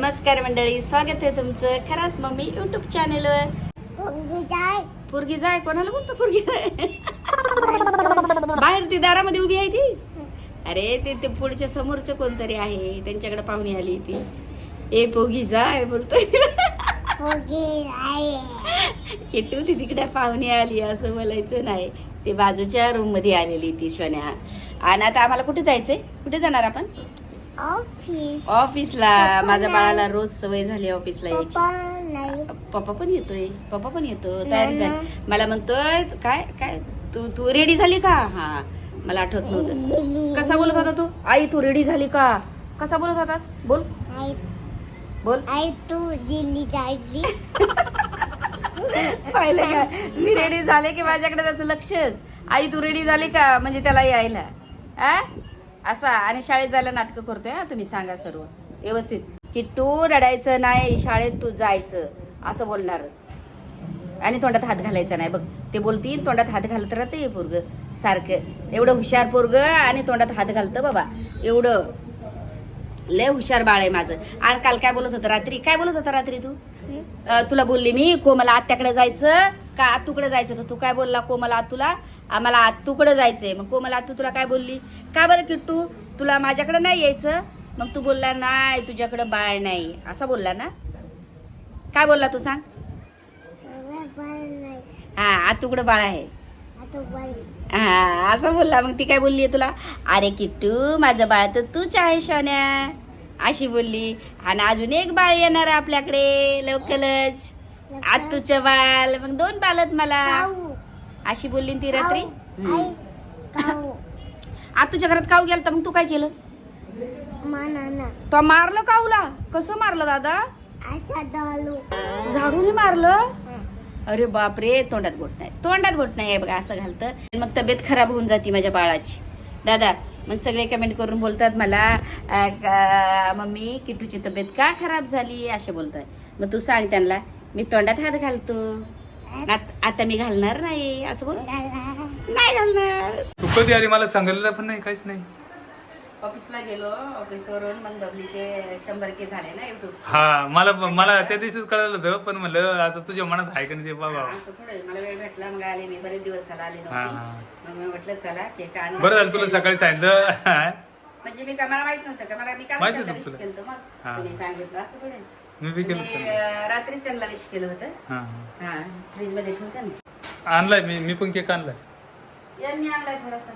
नमस्कार मंडळी स्वागत आहे तुमचं खरात मम्मी युट्यूब चॅनेलवर पोरगी जाय कोणाला बोलतो पोरगी जाय बाहेर ती दारामध्ये उभी आहे ती? अरे ते ते पुढच्या समोरचं कोणतरी आहे त्यांच्याकडे पाहुणी आली ती. ए पोगी जाय बोलतोय किट्टू ती तिकडे पाहुणी आली असं बोलायचं नाही. ते बाजूच्या रूममध्ये आलेली ती शोन्या आणि आता आम्हाला कुठे जायचंय? कुठे जाणार आपण? ऑफिस ऑफिसला माझ्या. बाळाला रोज सवय झाली ऑफिसला यायची. पप्पा पण येतोय. पप्पा पण येतो. तयारी. झाली. मला म्हणतोय काय काय? तू तू रेडी झाली का? हा. मला आठवत नव्हतं. कसा बोलत होता तू? आई तू रेडी झाली का? कसा बोलत होतास? बोल. बोल. आई तू दिल्ली जायची. पाहिलं का? मी रेडी झाले की माझ्याकडे त्याचं लक्षच. आई तू रेडी झाली का? म्हणजे त्याला यायला. आ असा आणि शाळेत जायला नाटकं करतोय हा तुम्ही सांगा सर्व. व्यवस्थित. की तू रडायचं नाही शाळेत तू जायचं असं बोलणार. आणि तोंडात हात घालायचा नाही. बघ ते बोलतील तोंडात हात घालत राहते पोरग सारखं. एवढं हुशार पोरग आणि तोंडात हात घालतं बाबा. एवढं. लय हुशार बाळ आहे माझं. आणि काल काय बोलत होतं रात्री? काय बोलत होता रात्री तू? अ, तुला बोलली मी कोमला आत्याकडे जायचं. का आतूकडे जायचं? तर तू काय बोलला कोमला आतूला? आम्हाला आतूकडे जायचंय. मग कोमला आतू तुला काय बोलली? का बरं किट्टू? तुला माझ्याकडे नाही यायचं? मग तू बोलला नाही तुझ्याकडे बाळ नाही. असा बोलला ना? काय बोलला तू सांग? सगळं बरं नाही हा आतूकडे बाळ आहे. आता बरं हा असं बोलला. मग ती काय बोलली तुला? अरे किट्टू माझं बाळ तर तूच आहे शोन्या अशी बोलली. आणि अजून एक बाळ येणार आहे आपल्याकडे. लवकरच. आतूचं बाल मग दोन बालत मला. अशी बोलली ती रात्री. आतूच्या घरात काऊ गेलं तर मग तू काय केलं? तो मारलं काऊला? कसं मारलं दादा? झाडूने मारलं? अरे बापरे तोंडात बोट नाही. तोंडात बोट नाही हे बघा असं घालतं. मग तब्येत खराब होऊन जाते माझ्या बाळाची. दादा मग सगळे कमेंट करून बोलतात मला मम्मी किटूची तब्येत का खराब झाली? असे बोलतात. मग तू सांग त्यांना मी तोंडात हात घालतो. आत- आता मी घालणार नाही. असं बोल नाही घालणार. तू कधी आली? मला सांगितलं पण नाही काहीच नाही. ऑफिसला गेलो ऑफिसवरून मग बबलीचे शंभर के झाले ना युट्यूब हा मला मला त्या दिवशीच कळलं होतं पण म्हणलं आता तुझ्या मनात आहे का नाही ते बाबा असं थोडं मला वेळ भेटला मग आले मी बरेच दिवस झाला आले नव्हती. मग मी म्हटलं चला केक आणला. बरं झालं तुला सकाळी सांगितलं म्हणजे मी का मला माहीत नव्हतं का मला मी त्यांना तुला. केलं होतं मग. तुम्ही सांगितलं असं थोडे मी बी केलं रात्रीच त्यांना विश केलं होतं हा फ्रीजमध्ये ठेवतं ना हा. आणलाय मी मी पण केक आणलाय यांनी आणलाय थोडासा.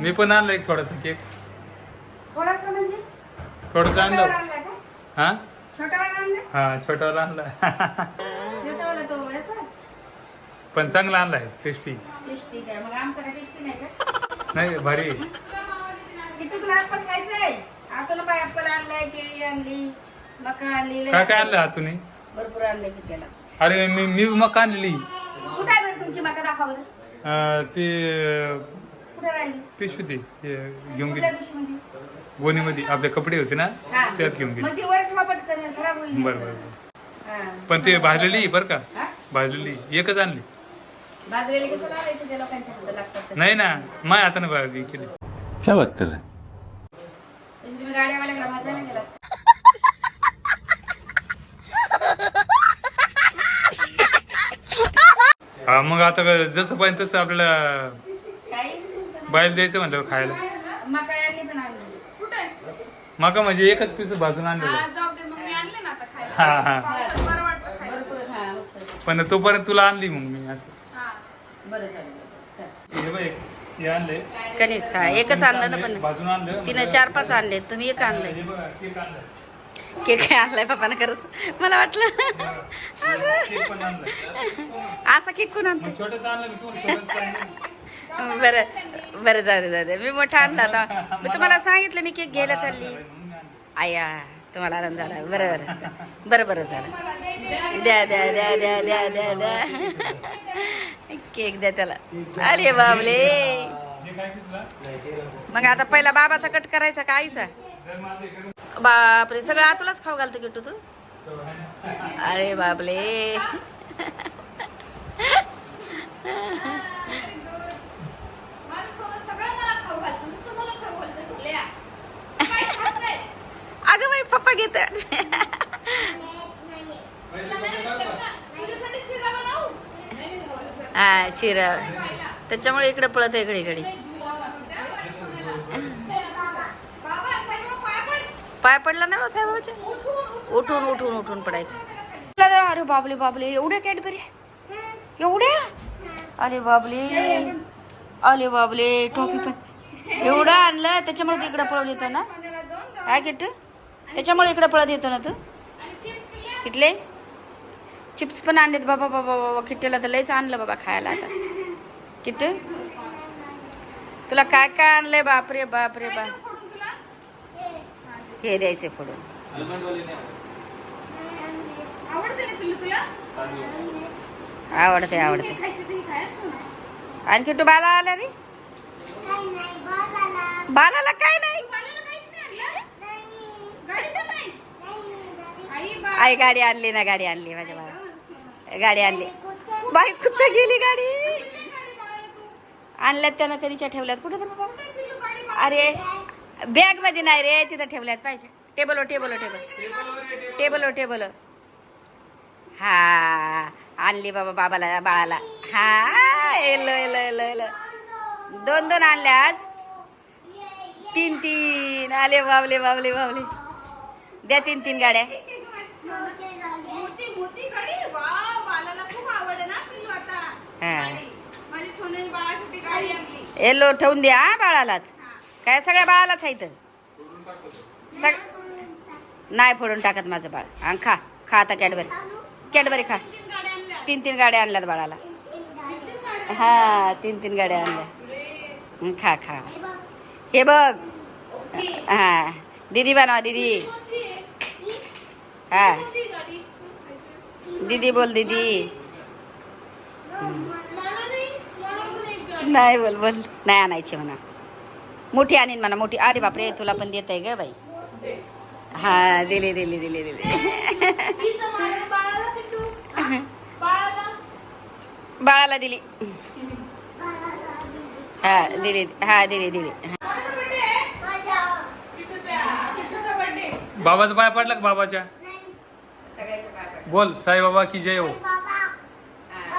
मी पण आणलाय एक थोडासा केक. थोडासा म्हणजे? थोडस छोटावाला आणलं. आणलाय का? हा? छोटावाला आणलाय हा छोटावाला आणलाय छोटावाला तो याचा? पण चांगला आणलाय टेस्टी. टेस्टी काय? मग आमचा काय टेस्टी नाही का? नाही भारी आहे. किती तुला ऍपल खायचंय आता काय ऍपल आणलाय केळी आणली. मका आणली लय काय काय आणलं. आणलं हातूने भरपूर आणलंय अरे मी मी मग आणलेली. कुठे आहे बरं तुमची मका? दाखवा बरं. अं, ती कुठे राहिली? पिशवी ती हे घेऊन कुठल्या गेली पिशवीमध्ये? गोणीमध्ये. आपले कपडे होते ना हा. त्यात घेऊन गेली. मग ती वर ठेवा पटकन खराब होईल. बरं बरं हा. पण ते भाजलेली बरं का? हा? भाजलेली. एकच आणली. भाजलेले कसं लावायचं त्या लोकांच्या हातात लागतात तसं. नाही ना माय हाताने भाजली केली. क्या बात कर रहे हैं? म्हणजे तुम्ही गाड्यावाल्याकडे भाजायला गेलात हा मग आता जसं पाहिजे तसं आपल्याला. बाहेर द्यायचं म्हणलं खायला. मका यांनी पण आणली. कुठे? मका म्हणजे एकच पीस भाजून आणलेलं. जाऊ दे मग मी आणले ना आता खायला. हा हा. बरं वाटतं भरपूर हा मस्त. पण तोपर्यंत तुला आणली मग मी असं. बरं झालं चल. हे बघ, हे आणले हा एकच आणलं ना पण. भाजून आणलं. तिनं चार पाच आणले तुम्ही एक आणलंय हे बघा केक काय आणलाय पप्पानं खरंच? मला वाटलं. असा केक कोण आणतो छोटंसं आणलं मी तुम्हाला छोटंसं आणलं. बरं बरं जाऊ दे जाऊ दे. मी मोठा आणला होता मी तुम्हाला सांगितलं मी केक घ्यायला चालली. आया तुम्हाला आनंद झाला. बरं बरं. बरं बरं झालं. द्या द्या द्या द्या द्या द्या द्या. केक द्या त्याला. अरे बाबले. मग आता पहिला बाबाचा कट करायचा का आईचा? बापरे सगळं आतूलाच खाऊ घालतो किटू तू अरे बाबले अगं बाई पप्पा घेतात हा शिरा. त्याच्यामुळे इकडे पळत आहे घडी घडी. पाय पडला ना हो साहेबाचे उठून उठून उठून पडायचं. अरे बाबले बाबले एवढ्या कॅडबरी एवढ्या? अरे बाबले अरे बाबले टॉफी पण. एवढं आणलं त्याच्यामुळे तू इकडे पळून ना? काय किट्टू? त्याच्यामुळे इकडे पळत येतो ना तू? किटले? चिप्स पण आणलेत बाबा बाबा बाबा. किट्टेला तर लयच आणलं बाबा खायला आता. किट्टू? तुला काय काय आणलंय? बापरे बापरे बाप हे द्यायचे फोडून आवडते आवडते आणखी तू बाला आला रे? बालाला काय नाही? आई गाडी आणली ना गाडी आणली माझ्या बाबा गाडी आणली. बाई कुठं गेली गाडी? आणल्यात त्यानं कधीच्या ठेवल्यात? कुठं तर बाबा? अरे बॅगमध्ये नाही रे तिथं ठेवल्यात पाहिजे. टेबलवर टेबलवर टेबल टेबलवर टेबलवर हा आणली बाबा बाबाला बाळाला. हा एलो एलो एलो एलो दोन दोन आणल्या आज. तीन तीन. आले बाबले बाबले बाबले द्या तीन तीन गाड्या. हा. एलो ठेवून द्या बाळालाच. काय सगळ्या बाळालाच आहे इथं. सग नाही फोडून टाकत माझं बाळ. आणि खा खा आता कॅडबरी. कॅडबरी खा. तीन तीन गाड्या आणल्यात बाळाला. हा तीन तीन गाड्या आणल्या. खा खा. हे बघ. हा. दीदी बनवा दीदी. हा. दीदी बोल दीदी. नाही बोल बोल. नाही आणायची म्हणा. मोठी आणीन म्हणा मोठी. अरे बापरे तुला पण देत आहे ग बाई. हा दिली दिली दिली दिली. बाळाला दिली. हा दिली हा दिली दिली. हा. बाबाचा पाय पडला का बाबाच्या? बोल साईबाबा की जय हो? बाबा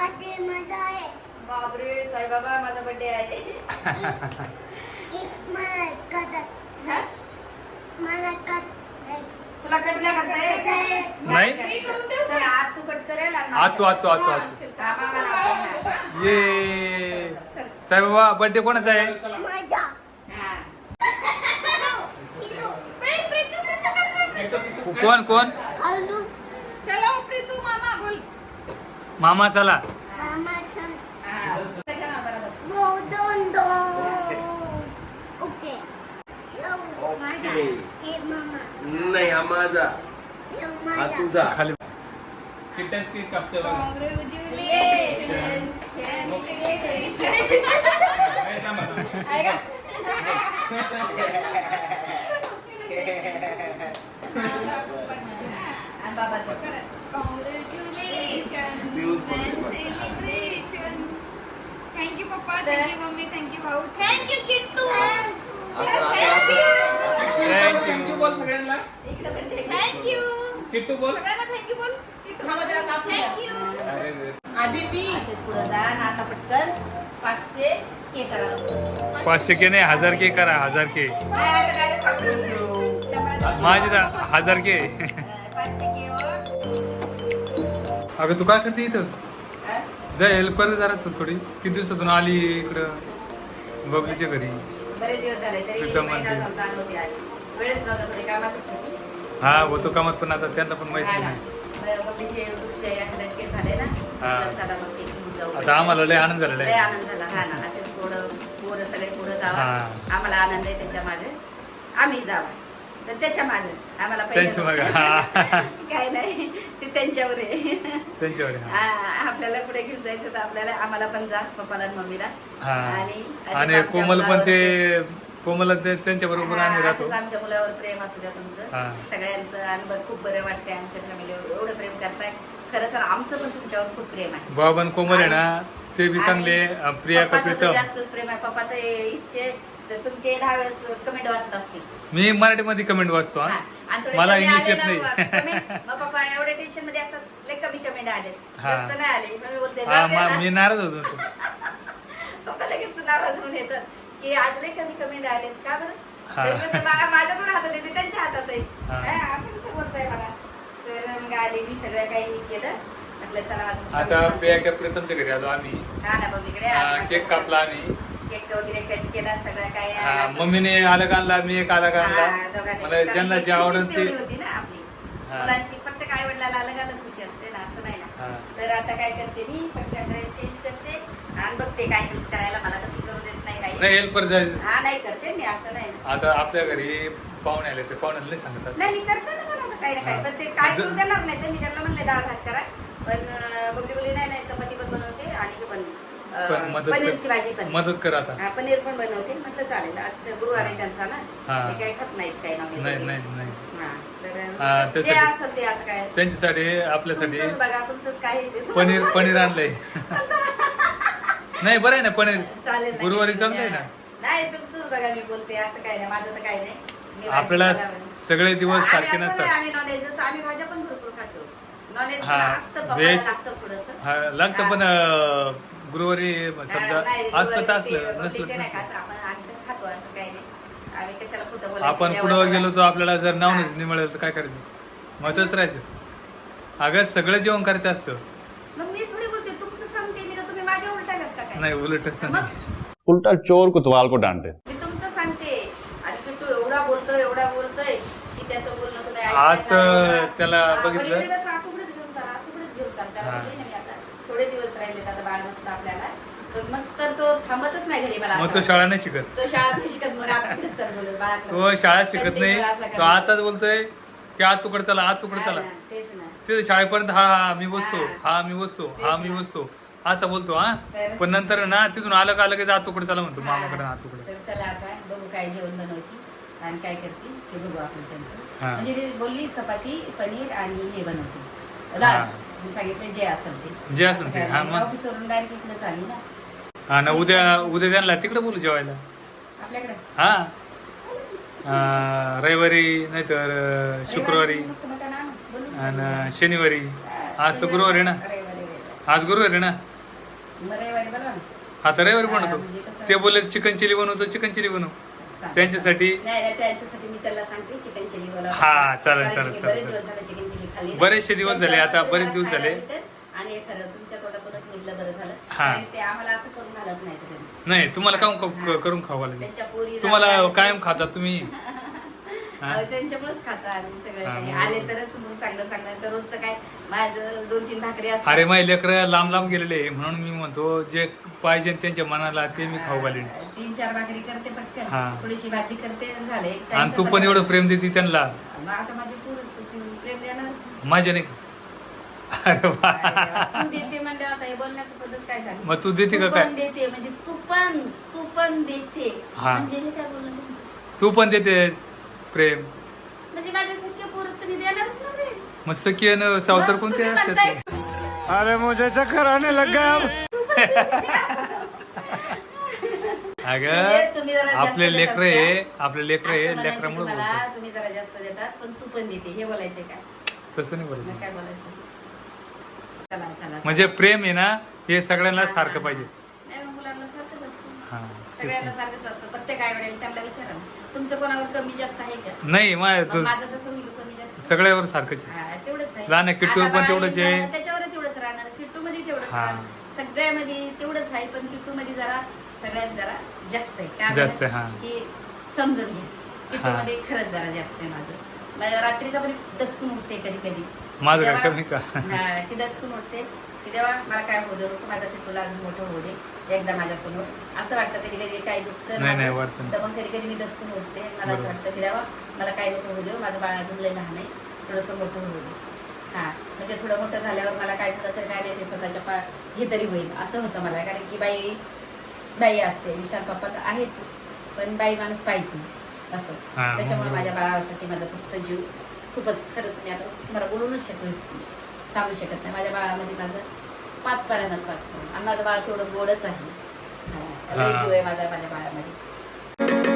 अरे मजा आहे. बापरे साईबाबा माझा बर्थडे आहे. एक मला कदत मला कट तुला कट नाही करता येत? नाही. चल आत तू कट करेल आणि आतू आतू आतू आतू. हा, मामाला आपण. ये. साईबाबा बर्थडे कोणाचा आहे? मजा हा. कोण कोण? मामा चला. मामा हा. दो दोन दोन ओके. माझा. हे मामा. नाही हा माझा. हे हा माझा. तुझा. खाली. किट्टच केक कापते बाबाचं. Thank you papa thank you mummy thank you भाऊ thank you Kittu thank you बोल सगळ्यांना थँक्यू किट्टू बोल सगळ्यांना थँक्यू बोल थँक्यू जा आता पटकन पाचशे के करा पाचशे के नाही हजार के करा हजार के. माझे हजार के. अगं तू काय करते इथं हा? जा हेल्प कर जरा तू थोडी किती दिवसातून आली इकडं बबलीच्या घरी बरेच दिवस झाले तरी एकदम महिना. झाला आली होती आई. वेळच नव्हता थोडी कामातच होती. हा होतो कामात पण आता त्यांना पण हा माहिती ना. नाही ब- बबलीचे युट्यूबचे हंड्रेड के झाले ना हा. तर चला मग ते घेऊन जाऊ आता आम्हाला लय आनंद झालेला लय आहे आनंद झाला हा ना असेच थोडं पोरं सगळे पुढे जावा हा. आम्हाला आनंद आहे त्याच्यामागे आम्ही जावा तर त्याच्यामागे. आम्हाला त्यांच्या मागे, हा. काय नाही. ते त्यांच्यावर आहे. त्यांच्यावर हा. आ- आपल्याला पुढे घेऊन जायचं तर आपल्याला आम्हाला पण जा पप्पाला आणि मम्मीला. हा. आणि असेच आणि आमच्या कोमल पण मुलावर ते कोमल त्यांच्या बरोबर हा, आम्ही राहतो. असंच आमच्या मुलावर प्रेम असू द्या हा. तुमचं सगळ्यांचं आणि बघ खूप बरं वाटतंय आमच्या फॅमिलीवर एवढं प्रेम करताय. खरंच आमचं पण तुमच्यावर खूप प्रेम आहे. बाबा कोमल आहे ना ते बी चांगले प्रिया पप्पाचं तर कपितम जास्तच प्रेम आहे. पप्पा तर इच्छे तर तुमचे दहा वेळेस कमेंट वाचत असतील. मी मराठीमध्ये कमेंट वाचतो हा. आणि थोडे मला कमी इंग्लिश आले येत ना नाही. मग comment, मग पप्पा एवढ्या टेन्शनमध्ये असतात लय कमी कमेंट आले. हा. जास्त नाही आले मग मी बोलते हा जाऊ दे मा- ना. मी नाराज होतो. पप्पा लगेच नाराज होऊन येतात की आज लय कमी कमेंट आले. का बरं? हा. तरी ते माझ्या थोडं हातात येते त्यांच्या हातात आहे. हा. हा, असं कसं बोलताय मला? तर मग आले मी सगळं काही हे केलं. म्हटलं चला आज आता बिया प्रीतमच्या घरी आलो आम्ही. हा ना बघ इकडे. आज केक कापला आम्ही. केक वगैरे कट केला सगळं काय हा, असं- मम्मीने अलग आणला मी एक अलग आणला हा, दोघांनी. मला कारण ज्यांना जे आवडेल ते तेवढी होती ना आपली हा. मुलांची प्रत्येक आई वडिलाला अलग अलग खुशी असते ना असं नाही हा. ना तर आता काय करते मी पटकन ड्रेस चेंज करते आणि बघते काय हेल्प करायला मला तर ती करू देत नाही काही नाही हेल्पर जायचं हा नाही करते मी असं नाही. आता आपल्या घरी पाहुणे आले ते पाहुण्याला नाही सांगत असं. नाही मी करते ना मला काही ना हा. पण ते काय ज- करून देणार नाही तर मी त्यांना म्हणले डाळ भात करा पण अं, बबली बोली नाही नाही चपाती पण बनवते आणि हे पण मदत पनीरची भाजी कर पण. मदत कर आता. हा पनीर पण बनवते. म्हटलं चालेल. आज तर गुरुवार आहे त्यांचा ना. हा. ते काही खात नाहीत काही नाही नाही नाही. हा, हा, तर जे त्यासाठी- असेल ते असं काय. त्यांच्यासाठी आपल्यासाठी तुमचंच बघा तुमचंच काय आहे ते. पनीर पनीर आणलंय. नाही बरं आहे ना पनीर. चालेल ना. गुरुवारी चांगलं आहे ना? नाही तुमचंच बघा मी बोलते. असं काय नाही माझं तर काय नाही. मी भाजी आपल्याला बनवते. सगळे दिवस आम्ही सारखे असं नाही, नसतात. आम्ही नॉनव्हेजच आम्ही भाज्या पण भरपूर खातो. नॉनव्हेज हा, असतं लागतं थोडंसं. हा, लागतं. पण अं, गुरुवारी समजा असलं तर असलं नसलं आपण पुढं काय. गेलो तर आपल्याला जर नाव नाही मिळालं तर काय करायचं? मतच राहायचं. अगं सगळं जेवण करायचं असतं. मग मी थोडी बोलते तुमचं सांगते मी तर तुम्ही माझ्या उलटा करता काय? नाही उलट. उल्टा चोर कोतवाल को डांटे मी तुमचं सांगते. आणि की तू एवढा बोलतोय एवढा बोलतोय की त्याचं बोलणं तुम्ही ऐकत आज तर. त्याला हा, बघितलं. मी आता आता बाळ नसतं आपल्याला. तर मग तर तो थांबतच नाही घरी मला मग तो. शाळा नाही शिकत. तो शाळेत नाही शिकत मग चाल बोलत तो शाळा शिकत नाही. तो. आताच बोलतोय की आज तुकडे चला आज तुकडे चला. तेच ना. तिथे शाळेपर्यंत हा हा मी बसतो हा. मी बसतो हा मी बसतो. असं बोलतो हा. पण नंतर ना तिथून आलं का आलं की आज तुकडे चला म्हणतो मामाकडे हा तुकडे चला आता बघू काय जेवण बनवती आणि काय करते ते बघू आपण त्यांचं. हा. म्हणजे ती बोलली चपाती पनीर आणि हे बनवते. मी सांगितलं जे असेल ते जे असेल ते, हा, मग. ऑफिसवरून डायरेक्ट इकडे चालली ना. हा ना उद्या उद्या त्यांना तिकडे बोलू जेवायला. आपल्याकडे? हा. अं, रविवारी नाहीतर अं, शुक्रवारी मस्त मटण आणू, बोलू. आणि शनिवारी. हा, आज तर गुरुवार आहे ना? रविवारी, रविवारी. आज गुरुवार आहे ना? मग रविवारी बनवा ना. आता रविवारी हा, म्हणजे बनवतो कसं- ते बोलले चिकन चिली बनवतो चिकन चिली बनव. चालेल. त्यांच्यासाठी नाही नाही, त्यांच्यासाठी मी त्याला सांगते चिकन चिली बोला हा, चालेल, चालेल, चालेल, बरेच चालेल. दिवस झाले चिकन चिली खाल्ली. बरेचसे दिवस झाले, आता बरेच दिवस झाले. आणि खरं तुमच्या तोंडातूनच निघलं बरं झालं हा. कारण ते आम्हाला असं करून घालत नाही कधी. नाही तुम्हाला काम क-. करून खावा लागेल त्यांच्या पोरी तुम्हाला जातात, कायम खातात तुम्ही हा. अहो, त्यांच्यामुळेच खाता सगळं हा, काही. आले तरच मग चांगलं चांगलं तर रोजचं काय माझं दोन तीन भाकरी असतात. अरे माझे लेकर लांब लांब गेलेले म्हणून मी म्हणतो जे पाहिजे त्यांच्या मनाला ते मी खाऊ घालीन. तीन चार भाकरी करते हा. पटकन थोडीशी भाजी करते आणि झाले. एक आणि तू पण. एवढं प्रेम देते त्यांना. मग आता माझी पोरं तुझी प्रेम देणारच माझ्या नाही. अरे वा. अरे देवा, तू देते म्हणजे आता हे बोलण्याची पद्धत काय झाली? मग तू देते का तू काय? पण देते. म्हणजे तू पण तू पण देते. हा. म्हणजे हे काय बोलणं तुमचं? तू पण देतेस प्रेम. म्हणजे माझ्या सख्या पोरं तुम्ही देणारच ना. मग सखी आणि सावतर कोणते असतात? अरे मुझे चक्कर आने लग गया अब. म्हणजे अगं तुम्ही जरा जास्त आपले लेकर का? आहे आपले लेकर असं आहे म्हणायचं लेकरामुळे की मला बोलतो तुम्ही जरा जास्त देतात पण तू पण देते हे बोलायचंय काय तसं नाही मग बोलत काय बोलायचं? चला चला म्हणजे प्रेम आहे ना हे सगळ्यांना हा, सारखं हा, पाहिजे. हा. नाही मग मुलांना सारखंच असतं. हा तेच सगळ्यांना ना. सारखंच असतं. प्रत्येक आई वडील त्यांना विचारा ना. तुमचं कोणावर कमी जास्त आहे का? नाही मग माझं कसं होईल? सगळ्यावर सारखंच आहे. हा, तेवढंच आहे लहान आहे, आता पण तेवढंच आहे. त्याच्यावर तेवढंच राहणार किट्टू मध्ये तेवढंच हा. राहणार. सगळ्यामध्ये तेवढंच आहे पण किट्टू मध्ये जरा सगळ्यात जरा जास्त आहे का जास्त बरं? आहे, हा. की समजून घ्या किट्टू हा. मध्ये खरंच जरा जास्त आहे माझं रात्रीचा पण दचकून उठते कधी कधी माझं काय कमी का? हा, की दचकून उठते की तेव्हा मला काय होऊ दे नको माझा किट्टूला अजून मोठं होऊ दे एकदा माझ्यासमोर असं वाटतं कधी कधी काही दुखतं नाही, नाही, माझं. वाटतं. तर मग कधी कधी मी दचकून उठते मला असं बरोबर. वाटतं की तेव्हा मला काय नको होऊ दे माझं बाळ अजून लय लहान आहे थोडंसं मोठं होऊ दे. हा म्हणजे थोडं मोठं झाल्यावर मला काय झालं तर काय नाही ते स्वतःच्या पा हे तरी होईल असं होतं मला. कारण की बाई बाई असते विशाल पप्पा तर आहेत पण बाई माणूस पाहिजे असं. हा, त्याच्यामुळे. माझ्या बाळासाठी माझा फक्त जीव खूपच खरंच मी आता तुम्हाला बोलूनच शकत नाही, सांगू शकत नाही. माझ्या बाळामध्ये माझं पाच पारायणात पाच आणि माझं बाळ तेवढं गोडच आहे. जीव आहे माझा माझ्या बाळामध्ये.